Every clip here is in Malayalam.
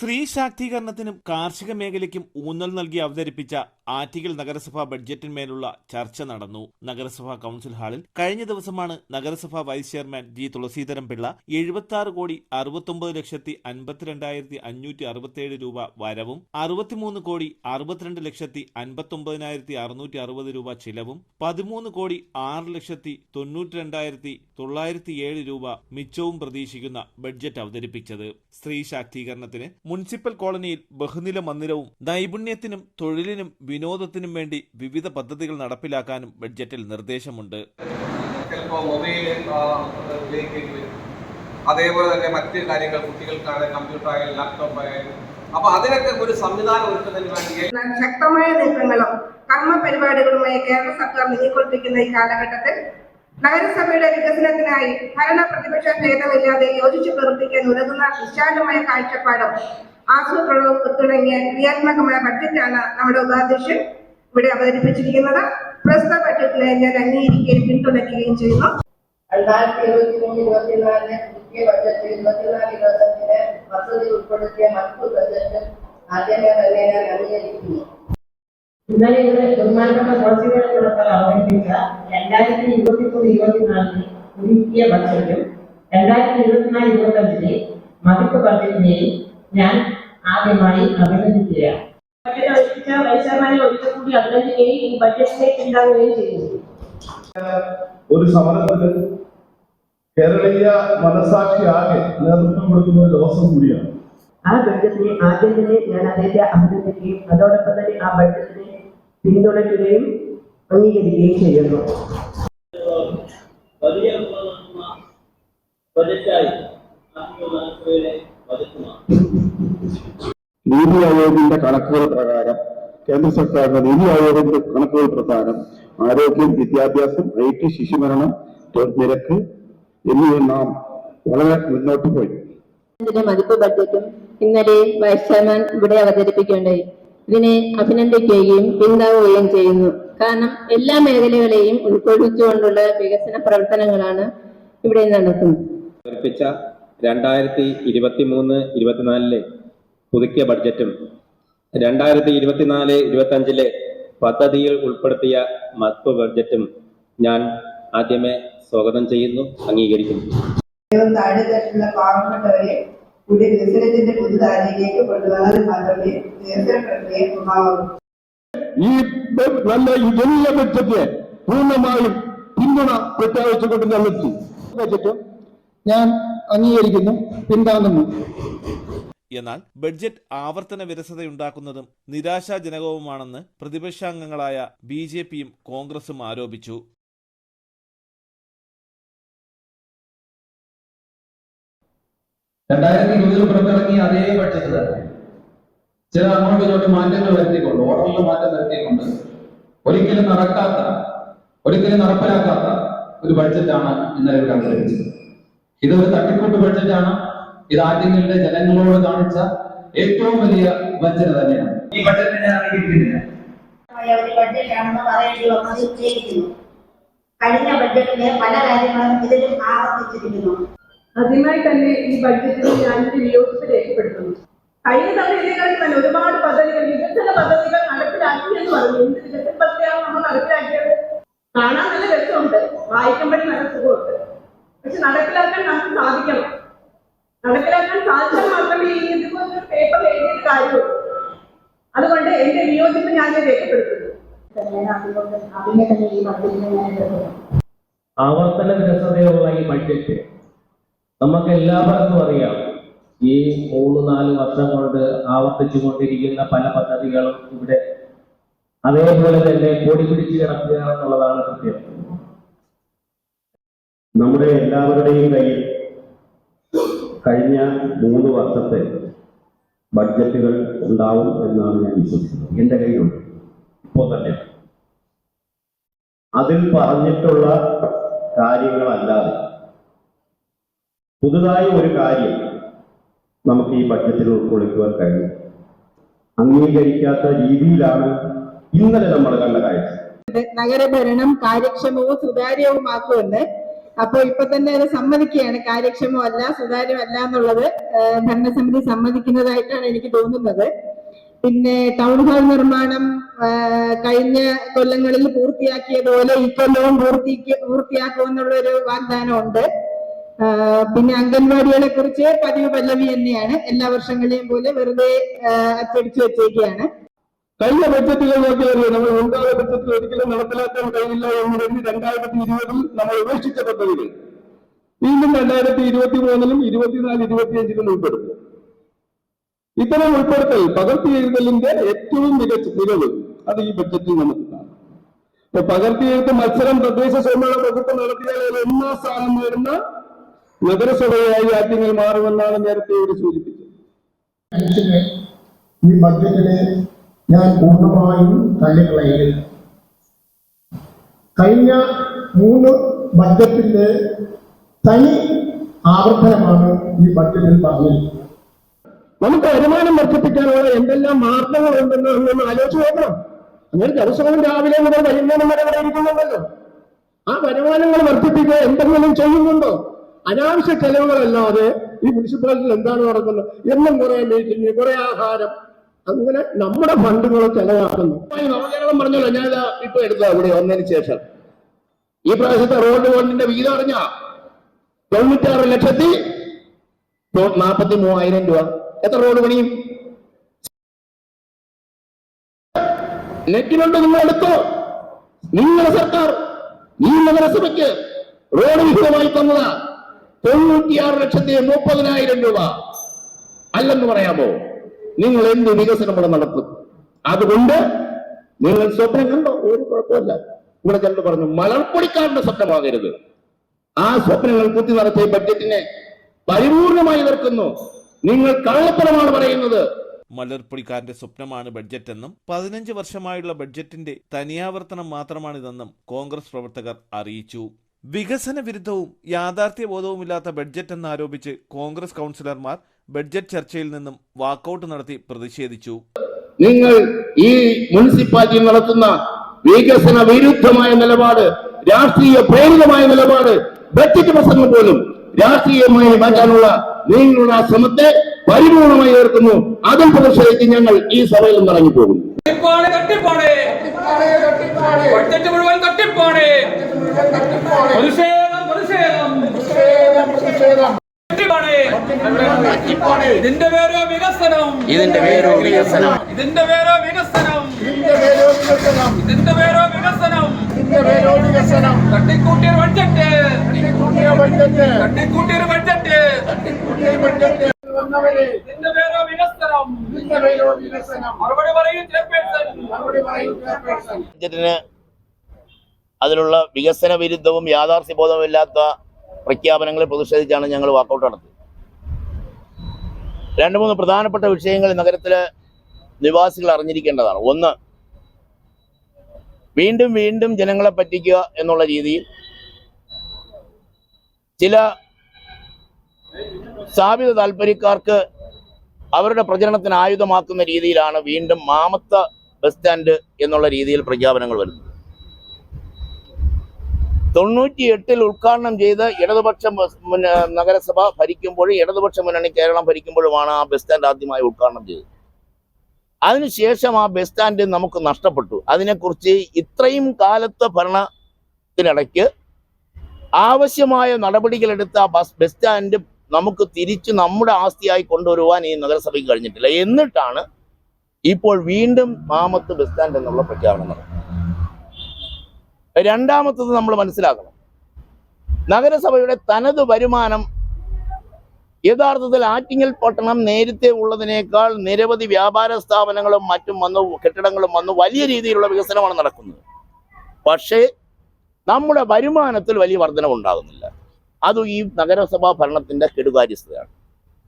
സ്ത്രീ ശാക്തീകരണത്തിനും കാർഷിക മേഖലയ്ക്കും ഊന്നൽ നൽകി അവതരിപ്പിച്ച ആറ്റിങ്ങൽ നഗരസഭാ ബഡ്ജറ്റിന്മേലുള്ള ചർച്ച നടന്നു. നഗരസഭാ കൌൺസിൽ ഹാളിൽ കഴിഞ്ഞ ദിവസമാണ് നഗരസഭാ vice chairman G Thulaseedharan Pillai എഴുപത്തി ആറ് കോടി അറുപത്തൊമ്പത് ലക്ഷത്തി അൻപത്തിരണ്ടായിരത്തി അഞ്ഞൂറ്റി അറുപത്തിയേഴ് രൂപ വരവും അറുപത്തിമൂന്ന് കോടി അറുപത്തിരണ്ട് ലക്ഷത്തി അൻപത്തൊമ്പതിനായിരത്തി അറുന്നൂറ്റി അറുപത് രൂപ ചിലവും പതിമൂന്ന് കോടി ആറ് ലക്ഷത്തി തൊണ്ണൂറ്റി രണ്ടായിരത്തി തൊള്ളായിരത്തി ഏഴ് രൂപ മിച്ചവും പ്രതീക്ഷിക്കുന്ന ബഡ്ജറ്റ് അവതരിപ്പിച്ചത്. സ്ത്രീ ശാക്തീകരണത്തിന് മുനിസിപ്പൽ കോളനിയിൽ ബഹുനില മന്ദിരവും നൈപുണ്യത്തിനും തൊഴിലിനും വിനോദത്തിനും വേണ്ടി വിവിധ പദ്ധതികൾ നടപ്പിലാക്കാനും ബഡ്ജറ്റിൽ നിർദ്ദേശമുണ്ട്. അതേപോലെ തന്നെ മറ്റ് കാര്യങ്ങൾ കുട്ടികൾക്കാണ് കമ്പ്യൂട്ടർ ആയാലും ലാപ്ടോപ്പ് ആയാലും അപ്പൊ അതിനൊക്കെ ഒരു സംവിധാനം ഒരുക്കുന്നതിന് വേണ്ടി ശക്തമായ നീക്കങ്ങളും കർമ്മ പരിപാടികളുമായി കേരള സർക്കാർ നീങ്ങിക്കൊണ്ടിരിക്കുന്ന ഈ കാലഘട്ടത്തിൽ നഗരസഭയുടെ വികസനത്തിനായി ഭരണ പ്രതിപക്ഷ ഭേദമില്ലാതെ യോജിച്ചു പ്രവർത്തിക്കാൻ ഉതകുന്ന വിശാലമായ കാഴ്ചപ്പാടും ആസൂത്രണവും തുടങ്ങിയ ക്രിയാത്മകമായ ബഡ്ജറ്റാണ് നമ്മുടെ ഉപാധ്യക്ഷൻ ഇവിടെ അവതരിപ്പിച്ചിരിക്കുന്നത്. പ്രസ്തുത ബഡ്ജറ്റിനെ ഞാൻ അംഗീകരിക്കുകയും പിന്തുണയ്ക്കുകയും ചെയ്യുന്നു. രണ്ടായിരത്തി ഇരുപത്തി മൂന്ന് ഇരുപത്തിനാലിന് പുതിയ ബഡ്ജറ്റ് ഇരുപത്തിനാല് ഇരുപത്തഞ്ചിന് പദ്ധതി ഉൾപ്പെടുത്തിയ മറ്റു ബഡ്ജറ്റ് ആദ്യമേ തന്നെ ഞാൻ അംഗീകരിക്കുന്നു. ഇന്നലെ ഇവിടെ ബഹുമാനപ്പെട്ട കോഴ്സുകളെ പുറത്താൽ അവതരിപ്പിച്ച രണ്ടായിരത്തി ഇരുപത്തി മൂന്ന് ഇരുപത്തിനാലിന് പുതുക്കിയ ബഡ്ജറ്റും രണ്ടായിരത്തി ഇരുപത്തിനാല് ഇരുപത്തഞ്ചിലെ മതിപ്പ് ബഡ്ജറ്റിനെയും ഞാൻ ആദ്യമായി അഭിനന്ദിക്കുകയാണ്. ബഡ്ജറ്റ് അവതരിപ്പിച്ച വൈസ് ഒരിക്കൽ കൂടി അഭിനന്ദിക്കുകയും ഈ ബഡ്ജറ്റിലേക്ക് ഉണ്ടാവുകയും ചെയ്യുന്നു. ഒരു സമരത്തിന് കേരളീയ മനസാക്ഷി ആകെ നേതൃത്വം കൊടുക്കുന്ന ഒരു ദിവസം കൂടിയാണ്. ആ ബഡ്ജറ്റിനെ ആദ്യം തന്നെ ഞാൻ അദ്ദേഹത്തെ അഭിനന്ദിക്കുകയും അതോടൊപ്പം തന്നെ ആ ബഡ്ജറ്റിനെ പിന്തുണയ്ക്കുകയും അംഗീകരിക്കുകയും ചെയ്യുന്നു. വലിയ ബജറ്റായി നീതി ആയോഗിന്റെ കണക്കുകൾ പ്രകാരം കേന്ദ്ര സർക്കാരിന്റെ നീതി ആയോഗിന്റെ കണക്കുകൾ പ്രകാരം ആരോഗ്യം വിദ്യാഭ്യാസം ഐ ടി ശിശുമരണം നിരക്ക് എന്നിവ നാം വളരെ മുന്നോട്ട് പോയി. മതിപ്പ് ബഡ്ജറ്റും ഇന്നലെ വൈസ് ചെയർമാൻ ഇവിടെ അവതരിപ്പിക്കുകയുണ്ടായി. ഇതിനെ അഭിനന്ദിക്കുകയും പിന്താവുകയും ചെയ്യുന്നു. കാരണം എല്ലാ മേഖലകളെയും ഉൾക്കൊള്ളിച്ചുകൊണ്ടുള്ള വികസന പ്രവർത്തനങ്ങളാണ് ഇവിടെ നടക്കുന്നത്. അവതരിപ്പിച്ച രണ്ടായിരത്തി ഇരുപത്തി മൂന്ന് ഇരുപത്തിനാലിലെ പുതുക്കിയ ബഡ്ജറ്റും രണ്ടായിരത്തി ഇരുപത്തിനാല് ഇരുപത്തഞ്ചിലെ പദ്ധതിയിൽ ഉൾപ്പെടുത്തിയ മത്വ ബഡ്ജറ്റും ഞാൻ ആദ്യമേ സ്വാഗതം ചെയ്യുന്നു അംഗീകരിക്കുന്നു. താഴെ തട്ടിലുള്ള പാവപ്പെട്ടവരെ കൂടി വികസനത്തിന്റെ പുതുതാരിയിലേക്ക് കൊണ്ടുവന്നാൽ മാത്രമേ വികസന പ്രക്രിയ പൂർണമാകൂ ഈ നല്ല ഈ ബഡ്ജറ്റ് പൂർണമായും പിന്തുണ പ്രഖ്യാപിച്ചുകൊണ്ട് നിർത്തി. ബഡ്ജറ്റും ഞാൻ അംഗീകരിക്കുന്നു. പിന്താങ്ങുന്നു. എന്നാൽ ബഡ്ജറ്റ് ആവർത്തന വിരസതയുണ്ടാക്കുന്നതും നിരാശാജനകവുമാണെന്ന് പ്രതിപക്ഷാംഗങ്ങളായ ബി ജെ പിയും കോൺഗ്രസും ആരോപിച്ചു. രണ്ടായിരത്തി ഇരുപതിൽ പുറത്തിറങ്ങിയ അതേ ബഡ്ജറ്റ് തന്നെ. ചില അങ്ങോട്ടും ഇങ്ങോട്ടും മാറ്റങ്ങൾ വരുത്തിക്കൊണ്ട് ഓർഡറിൽ മാറ്റം വരുത്തിക്കൊണ്ട് ഒരിക്കലും നടക്കാത്ത ഒരിക്കലും നടപ്പിലാക്കാത്ത ഒരു ബഡ്ജറ്റാണ് ഇന്നലെ ഇവിടെ അവതരിപ്പിച്ചത്. ഒരു തട്ടിക്കൂട്ട് ബഡ്ജറ്റാണ്. ഇത് ആദ്യങ്ങളുടെ ജനങ്ങളോട് കാണിച്ച ഏറ്റവും വലിയ വഞ്ചന തന്നെയാണ്. ഈ ബഡ്ജറ്റിനെ ഞാൻ അംഗീകരിക്കുന്നില്ല കഴിഞ്ഞ ബഡ്ജറ്റിലെ പല കാര്യങ്ങളും ഇതിലും ആവർത്തിച്ചിരിക്കുന്നു. ആദ്യമായി തന്നെ ഈ ബഡ്ജറ്റിൽ ഞാൻ വിയോജിപ്പ് രേഖപ്പെടുത്തുന്നു. കഴിഞ്ഞ തവണ ഇതിനേക്കാൾ തന്നെ ഒരുപാട് പദ്ധതികൾ വികസന പദ്ധതികൾ നടപ്പിലാക്കി എന്ന് പറഞ്ഞു. എന്ത് വികസന പദ്ധതിയാണ് നമ്മൾ നടപ്പിലാക്കിയത്? കാണാൻ നല്ല രസമുണ്ട്. വായിക്കുമ്പോഴും നല്ല സുഖമുണ്ട്. പക്ഷെ നടപ്പിലാക്കാൻ നമുക്ക് സാധിക്കണം. നടപ്പിലാക്കാൻ സാധിച്ചാൽ മാത്രമേ ഈ ഇതുപോലെ പേപ്പർ എഴുതിയിട്ട് കാര്യമുള്ളൂ. അതുകൊണ്ട് എന്റെ വിയോജിപ്പ് ഞാൻ രേഖപ്പെടുത്തുന്നു. ആവർത്തന വിരസതയുള്ള ഈ ബഡ്ജറ്റ് നമുക്ക് എല്ലാവർക്കും അറിയാം ഈ മൂന്ന് നാല് വർഷം കൊണ്ട് ആവർത്തിച്ചു കൊണ്ടിരിക്കുന്ന പല പദ്ധതികളും ഇവിടെ അതേപോലെ തന്നെ കൊടി പിടിച്ച് കിടക്കുക എന്നുള്ളതാണ് സത്യം. നമ്മുടെ എല്ലാവരുടെയും കയ്യിൽ കഴിഞ്ഞ മൂന്ന് വർഷത്തെ ബഡ്ജറ്റുകൾ ഉണ്ടാവും എന്നാണ് ഞാൻ വിശ്വസിക്കുന്നത്. എന്റെ കയ്യിലുണ്ട്. ഇപ്പോൾ തന്നെ. അതിൽ പറഞ്ഞിട്ടുള്ള കാര്യങ്ങളല്ലാതെ പുതുതായി ഒരു കാര്യം നമുക്ക് ഈ ബഡ്ജറ്റിൽ ഉൾക്കൊള്ളിക്കുവാൻ കഴിയും. അംഗീകരിക്കാത്ത രീതിയിലാണ് ഇന്നലെ നമ്മൾ കണ്ട കാഴ്ച നഗരഭരണം കാര്യക്ഷമവും സുതാര്യവുമാക്കുമെന്ന്. അപ്പോൾ ഇപ്പൊ തന്നെ അത് സമ്മതിക്കുകയാണ്. കാര്യക്ഷമമല്ല സുതാര്യമല്ല എന്നുള്ളത് ഭരണസമിതി സമ്മതിക്കുന്നതായിട്ടാണ് എനിക്ക് തോന്നുന്നത്. പിന്നെ ടൗൺ ഹാൾ നിർമ്മാണം കഴിഞ്ഞ കൊല്ലങ്ങളിൽ പൂർത്തിയാക്കിയതുപോലെ ഈ കൊല്ലവും പൂർത്തിക്ക് പൂർത്തിയാക്കുമെന്നുള്ള ഒരു വാഗ്ദാനമുണ്ട്. ആഹ് പിന്നെ അംഗൻവാടികളെ കുറിച്ച് പതിവ് പല്ലവി തന്നെയാണ്. എല്ലാ വർഷങ്ങളെയും പോലെ വെറുതെ അച്ചടിച്ചു വെച്ചേക്കുകയാണ് കഴിഞ്ഞ ബഡ്ജറ്റുകൾ നോക്കിയാൽ നമ്മൾ മുൻകാല ബഡ്ജറ്റിൽ ഒരിക്കലും നടപ്പിലാക്കാൻ കഴിയില്ല എന്ന് കരുതി രണ്ടായിരത്തി ഇരുപതിൽ നമ്മൾ ഉപേക്ഷിച്ച പദ്ധതികൾ. വീണ്ടും രണ്ടായിരത്തി ഇരുപത്തി മൂന്നിലും ഇരുപത്തിനാല് ഇരുപത്തിയഞ്ചിലും ഉൾപ്പെടുത്തും ഇത്തരം ഉൾപ്പെടുത്തൽ പകർത്തി എഴുതലിന്റെ ഏറ്റവും മികച്ച മികവ് അത് ഈ ബഡ്ജറ്റിൽ നമുക്ക് കാണാം. പകർത്തി എഴുത്ത് മത്സരം തദ്ദേശ സ്വയംഭരണ വകുപ്പ് നടത്തിയാൽ ഒന്നാം സ്ഥാനം നേടുന്ന നഗരസഭയായി രാജ്യങ്ങൾ മാറുമെന്നാണ് നേരത്തെ ഇവിടെ സൂചിപ്പിച്ചത്. ഈ ബഡ്ജറ്റിനെ ഞാൻ പൂർണമായും തള്ളിക്കളയുകയില്ല. കഴിഞ്ഞ മൂന്ന് ബഡ്ജറ്റിന്റെ തനി ആവർത്തനമാണ് ഈ ബഡ്ജറ്റിൽ പറഞ്ഞിരിക്കുന്നത്. നമുക്ക് വരുമാനം വർദ്ധിപ്പിക്കാനുള്ള എന്തെല്ലാം മാർഗങ്ങളുണ്ടെന്ന് നമ്മൾ ആലോചിച്ച് നോക്കണം. അങ്ങനെ ദിവസവും രാവിലെ മുതൽ വൈകുന്നേരം വരെ ഇവിടെ ഇരിക്കുന്നുണ്ടല്ലോ. ആ വരുമാനങ്ങൾ വർദ്ധിപ്പിക്കുക എന്തെങ്കിലും ചെയ്യുന്നുണ്ടോ? അനാവശ്യ ചെലവുകളല്ലാതെ ഈ മുനിസിപ്പാലിറ്റിയിൽ എന്താണ് നടക്കുന്നത്? എന്നും കുറെ മീറ്റിംഗ് കുറെ ആഹാരം. അങ്ങനെ നമ്മുടെ ഫണ്ടുകൾ ചെലവാക്കുന്നു. നവകേരളം പറഞ്ഞല്ലോ ഞാൻ ഇപ്പൊ എടുത്ത ഇവിടെ വന്നതിന് ശേഷം. ഈ പ്രാവശ്യത്തെ റോഡ് ഫണ്ടിന്റെ വീതം അറിഞ്ഞ? തൊണ്ണൂറ്റാറ് ലക്ഷത്തി നാൽപ്പത്തി മൂവായിരം രൂപ. എത്ര റോഡ് പണിയും? നെറ്റിലുണ്ട് നിങ്ങൾ എടുത്തോ? നിങ്ങളുടെ സർക്കാർ ഈ നഗരസഭയ്ക്ക് റോഡ് വിഹിതമായി തന്നതാ. തൊണ്ണൂറ്റിയാറ് ലക്ഷത്തി മുപ്പതിനായിരം രൂപ. അല്ലെന്ന് പറയാമോ? നിങ്ങൾ എന്ത് വികസനം ഇവിടെ നടത്തും? അതുകൊണ്ട് നിങ്ങൾ സ്വപ്നം കണ്ടോ? ഒരു കുഴപ്പമില്ല. ഇവിടെ ചെന്ന് പറഞ്ഞു മലർപ്പൊടിക്കാരന്റെ സ്വപ്നമാകരുത്. ആ സ്വപ്നങ്ങൾ കുത്തി നടത്തിയ ബഡ്ജറ്റിനെ പരിപൂർണമായി എതിർക്കുന്നു. നിങ്ങൾ കള്ളപ്പുറമാണ് പറയുന്നത്. മലർപ്പൊടിക്കാരന്റെ സ്വപ്നമാണ് ബഡ്ജറ്റ് എന്നും പതിനഞ്ച് വർഷമായുള്ള ബഡ്ജറ്റിന്റെ തനിയാവർത്തനം മാത്രമാണിതെന്നും കോൺഗ്രസ് പ്രവർത്തകർ അറിയിച്ചു. വികസന വിരുദ്ധവും യാഥാർത്ഥ്യബോധവുമില്ലാത്ത ബഡ്ജറ്റ് എന്നാരോപിച്ച് കോൺഗ്രസ് കൗൺസിലർമാർ ബഡ്ജറ്റ് ചർച്ചയിൽ നിന്നും വാക്കൌട്ട് നടത്തി പ്രതിഷേധിച്ചു. നിങ്ങൾ ഈ മുനിസിപ്പാലിറ്റി നടത്തുന്ന വികസന വിരുദ്ധമായ നിലപാട് രാഷ്ട്രീയ പ്രേരിതമായ നിലപാട് ബഡ്ജറ്റ് പ്രസംഗം പോലും രാഷ്ട്രീയമായി മാറ്റാനുള്ള നിങ്ങളുടെ ആ ശ്രമത്തെ പരിപൂർണമായി ഏർക്കുന്നു. അതിൽ പ്രതിഷേധിച്ച് ഞങ്ങൾ ഈ സഭയിൽ നിന്ന് ഇറങ്ങിപ്പോകുന്നു. തട്ടിപ്പാണ് തട്ടിപ്പാണ് ബഡ്ജറ്റ് മുഴുവൻ തട്ടിപ്പാണ് പ്രതിഷേധം പേരോ വികസനം. ഇതിന്റെ പേരോ വികസനം. ഇതിന്റെ പേരോ വികസനം. ഇതിന്റെ പേരോ വികസനം. ഇതിന്റെ പേരോ വികസനം. തട്ടിക്കൂട്ടിയ ബഡ്ജറ്റ്. തട്ടിക്കൂട്ടിയ ബഡ്ജറ്റ്. ഇതിന്റെ പേരോ വികസനം. മറുപടി പറയൂ ചെയർപേഴ്സൺ. ബഡ്ജറ്റിന് അതിലുള്ള വികസന വിരുദ്ധവും യാഥാർത്ഥ്യബോധവുമില്ലാത്ത പ്രഖ്യാപനങ്ങളെ പ്രതിഷേധിച്ചാണ് ഞങ്ങൾ വാക്കൗട്ട് നടത്തിയത്. രണ്ട് മൂന്ന് പ്രധാനപ്പെട്ട വിഷയങ്ങൾ നഗരത്തിലെ നിവാസികൾ അറിഞ്ഞിരിക്കേണ്ടതാണ്. ഒന്ന് വീണ്ടും വീണ്ടും ജനങ്ങളെ പറ്റിക്കുക എന്നുള്ള രീതിയിൽ ചില സ്ഥാപിത താല്പര്യക്കാർക്ക് അവരുടെ പ്രചരണത്തിന് ആയുധമാക്കുന്ന രീതിയിലാണ് വീണ്ടും മാമത്ത ബസ് സ്റ്റാൻഡ് എന്നുള്ള രീതിയിൽ പ്രഖ്യാപനങ്ങൾ വരുന്നത്. തൊണ്ണൂറ്റി എട്ടിൽ ഉദ്ഘാടനം ചെയ്ത് ഇടതുപക്ഷം നഗരസഭ ഭരിക്കുമ്പോഴും ഇടതുപക്ഷ മുന്നണി കേരളം ഭരിക്കുമ്പോഴുമാണ് ആ ബസ് സ്റ്റാൻഡ് ആദ്യമായി ഉദ്ഘാടനം ചെയ്തത്. അതിനുശേഷം ആ ബസ് സ്റ്റാൻഡ് നമുക്ക് നഷ്ടപ്പെട്ടു. അതിനെക്കുറിച്ച് ഇത്രയും കാലത്തെ ഭരണത്തിനിടയ്ക്ക് ആവശ്യമായ നടപടികളെടുത്ത ബസ് ബസ് സ്റ്റാൻഡ് നമുക്ക് തിരിച്ച് നമ്മുടെ ആസ്തിയായി കൊണ്ടുവരുവാൻ ഈ നഗരസഭയ്ക്ക് കഴിഞ്ഞിട്ടില്ല. എന്നിട്ടാണ് ഇപ്പോൾ വീണ്ടും മാമത്ത് ബസ് സ്റ്റാൻഡ് എന്നുള്ള പ്രഖ്യാപനം നടത്തുന്നത് രണ്ടാമത്തത് നമ്മൾ മനസ്സിലാക്കണം. നഗരസഭയുടെ തനത് വരുമാനം യഥാർത്ഥത്തിൽ ആറ്റിങ്ങൽ പട്ടണം നേരത്തെ ഉള്ളതിനേക്കാൾ നിരവധി വ്യാപാര സ്ഥാപനങ്ങളും മറ്റും വന്നു കെട്ടിടങ്ങളും വന്നു വലിയ രീതിയിലുള്ള വികസനമാണ് നടക്കുന്നത്. പക്ഷേ നമ്മുടെ വരുമാനത്തിൽ വലിയ വർധനവ് ഉണ്ടാകുന്നില്ല അത് ഈ നഗരസഭാ ഭരണത്തിന്റെ കെടുകാര്യസ്ഥതയാണ്.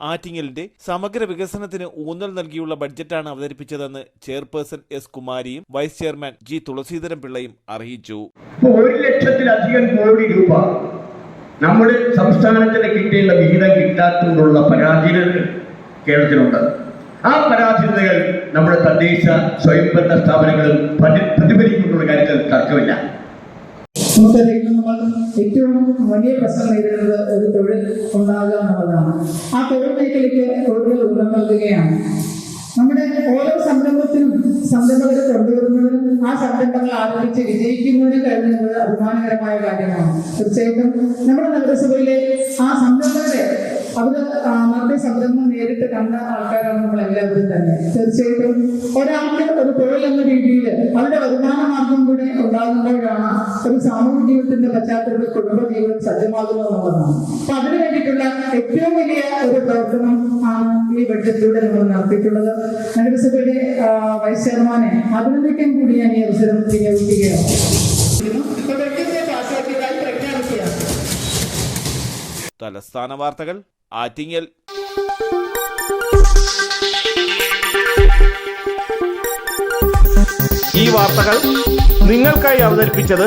ആറ്റിങ്ങലിന്റെ സമഗ്ര വികസനത്തിന് ഊന്നൽ നൽകിയുള്ള ബഡ്ജറ്റാണ് അവതരിപ്പിച്ചതെന്ന് ചെയർപേഴ്സൺ എസ് കുമാരിയും വൈസ് ചെയർമാൻ ജി തുളസീധരൻ പിള്ളയും അറിയിച്ചു ഒരു ലക്ഷത്തിലധികം കോടി രൂപ നമ്മുടെ സംസ്ഥാനത്തിന് കിട്ടിയുള്ള വിഹിതം കിട്ടാത്തതുകൊണ്ടുള്ള പരാധീനതകൾ കേരളത്തിലുണ്ട്. ആ പരാധീനതകൾ നമ്മുടെ തദ്ദേശ സ്വയംഭരണ സ്ഥാപനങ്ങളും പ്രതി- പ്രതിഫലിക്കുന്നുള്ള കാര്യത്തിൽ തർക്കമില്ല. ഇന്ന് നമ്മൾ ഏറ്റവും വലിയ പ്രശ്നം നേരിടുന്നത് ഒരു തൊഴിൽ ഉണ്ടാകുക എന്നുള്ളതാണ്. ആ തൊഴിൽ മേഖലയ്ക്ക് തൊഴിൽ ഊന്നൽ നൽകുകയാണ്. നമ്മുടെ ഓരോ സംരംഭത്തിനും സംരംഭകരെ കൊണ്ടുവരുന്നതിനും ആ സംരംഭങ്ങൾ ആരംഭിച്ച് വിജയിക്കുന്നതിനും കഴിയുന്നത് അഭിമാനകരമായ കാര്യമാണ്. തീർച്ചയായിട്ടും നമ്മുടെ നഗരസഭയിലെ ആ സംരംഭകരെ അവർ ആ, സംരംഭം നേരിട്ട് കണ്ട ആൾക്കാരാണ് നമ്മൾ എല്ലാവരും തന്നെ. തീർച്ചയായിട്ടും ഒരാൾക്ക് ഒരു തൊഴിൽ എന്ന രീതിയിൽ അവരുടെ വരുമാന മാർഗം കൂടെ ഉണ്ടാകുമ്പോഴാണ് ഒരു സാമൂഹ്യ ജീവിതത്തിന്റെ പശ്ചാത്തലത്തിൽ കുടുംബ ജീവിതം സജ്ജമാകുന്നത് എന്നുള്ളതാണ്. അപ്പൊ അതിനു വേണ്ടിയിട്ടുള്ള ഏറ്റവും വലിയ ഒരു പ്രവർത്തനം ആണ് ഈ ബഡ്ജറ്റിലൂടെ നമ്മൾ നടത്തിയിട്ടുള്ളത്. നഗരസഭയുടെ വൈസ് ചെയർമാനെ അഭിനന്ദിക്കാൻ കൂടി ഞാൻ ഈ അവസരം വിനിയോഗിക്കുകയാണ്. തലസ്ഥാന വാർത്തകൾ ആറ്റിങ്ങൽ. ഈ വാർത്തകൾ നിങ്ങൾക്കായി അവതരിപ്പിച്ചത്